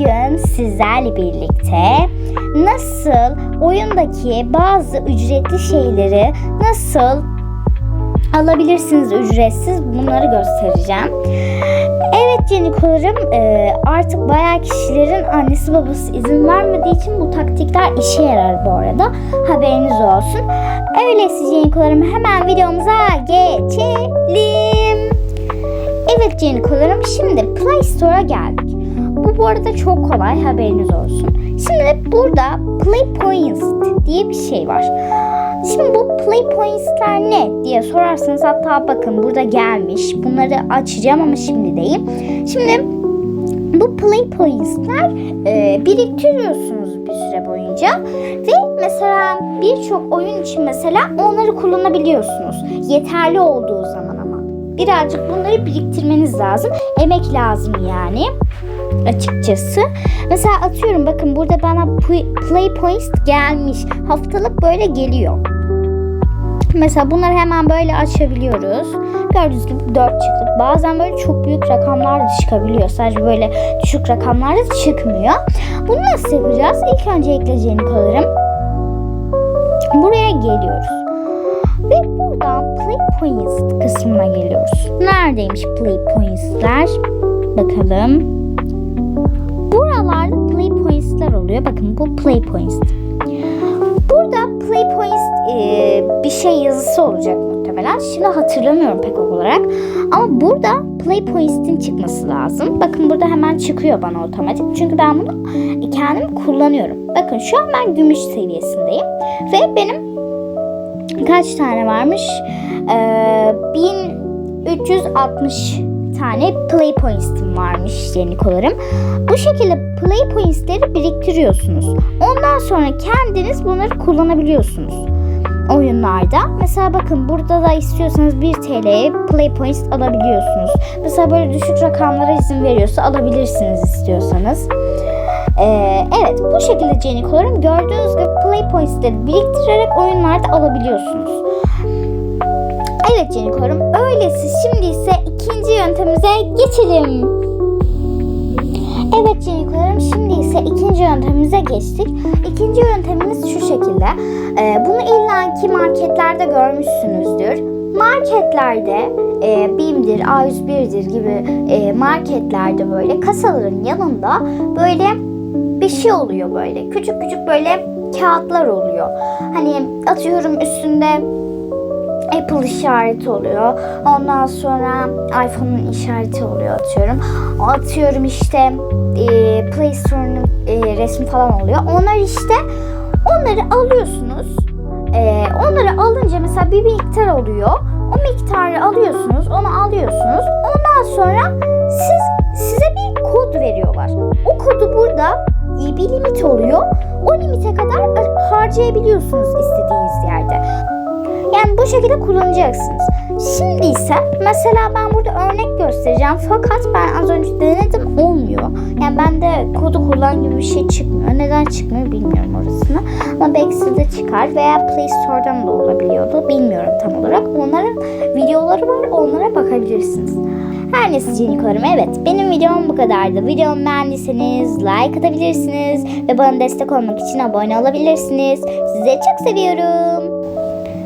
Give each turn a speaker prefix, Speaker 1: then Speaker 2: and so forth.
Speaker 1: Bugün sizlerle birlikte nasıl oyundaki bazı ücretli şeyleri nasıl alabilirsiniz ücretsiz bunları göstereceğim. Evet Canikollarım e, artık bayağı kişilerin annesi babası izin vermediği için bu taktikler işe yarar bu arada. Haberiniz olsun. Öyleyse Canikolarım hemen videomuza geçelim. Evet Canikolarım şimdi Play Store'a geldik. Bu bu arada çok kolay haberiniz olsun. Şimdi burada Play Points diye bir şey var. Şimdi bu Play Points'ler ne diye sorarsanız hatta bakın burada gelmiş. Bunları açacağım ama şimdi değil. Şimdi bu Play Points'ler e, biriktiriyorsunuz bir süre boyunca ve mesela birçok oyun için mesela onları kullanabiliyorsunuz. Yeterli olduğu zaman ama. Birazcık bunları biriktirmeniz lazım. Emek lazım yani açıkçası. Mesela atıyorum bakın burada bana Play Points gelmiş. Haftalık böyle geliyor. Mesela bunları hemen böyle açabiliyoruz. Gördüğünüz gibi 4 çıktı. Bazen böyle çok büyük rakamlar da çıkabiliyor. Sadece böyle düşük rakamlar da çıkmıyor. Bunu nasıl yapacağız? İlk önce ekleyeceğini kalırım. Buraya geliyoruz. Ve buradan Play Points kısmına geliyoruz. Neredeymiş Play Points'ler? Bakalım. Oluyor. Bakın bu Play Points. Burada Play Points e, bir şey yazısı olacak muhtemelen. Şimdi hatırlamıyorum pek olarak. Ama burada Play Points'in çıkması lazım. Bakın burada hemen çıkıyor bana otomatik. Çünkü ben bunu kendim kullanıyorum. Bakın şu an ben gümüş seviyesindeyim. Ve benim kaç tane varmış? Ee, 1360 tane Play Points'im varmış Jenikolarım. Bu şekilde Play Points'leri biriktiriyorsunuz. Ondan sonra kendiniz bunları kullanabiliyorsunuz oyunlarda. Mesela bakın burada da istiyorsanız 1 TL'ye Play Points alabiliyorsunuz. Mesela böyle düşük rakamlara izin veriyorsa alabilirsiniz istiyorsanız. Ee, evet bu şekilde Jenikolarım gördüğünüz gibi Play Points'leri biriktirerek oyunlarda alabiliyorsunuz. Evet Jenikolarım öylesi şimdi ise ikinci yöntemimize geçelim. Evet Jenikolarım şimdi ise ikinci yöntemimize geçtik. İkinci yöntemimiz şu şekilde. Ee, bunu illaki marketlerde görmüşsünüzdür. Marketlerde e, BİM'dir, A101'dir gibi e, marketlerde böyle kasaların yanında böyle bir şey oluyor böyle. Küçük küçük böyle kağıtlar oluyor. Hani atıyorum üstünde Apple işareti oluyor. Ondan sonra iPhone'un işareti oluyor atıyorum. Atıyorum işte e, Play Store'un e, resmi falan oluyor. Onlar işte onları alıyorsunuz. E, onları alınca mesela bir miktar oluyor. O miktarı alıyorsunuz, onu alıyorsunuz. Ondan sonra siz size bir kod veriyorlar. O kodu burada e, bir limit oluyor. O limite kadar harcayabiliyorsunuz istediğiniz. Yani bu şekilde kullanacaksınız. Şimdi ise mesela ben burada örnek göstereceğim. Fakat ben az önce denedim olmuyor. Yani bende kodu kullan gibi bir şey çıkmıyor. Neden çıkmıyor bilmiyorum orasını. Ama Bex'de çıkar veya Play Store'dan da olabiliyordu. Bilmiyorum tam olarak. Onların videoları var. Onlara bakabilirsiniz. Her neyse Cinikolarım evet benim videom bu kadardı. Videomu beğendiyseniz like atabilirsiniz. Ve bana destek olmak için abone olabilirsiniz. Sizi çok seviyorum.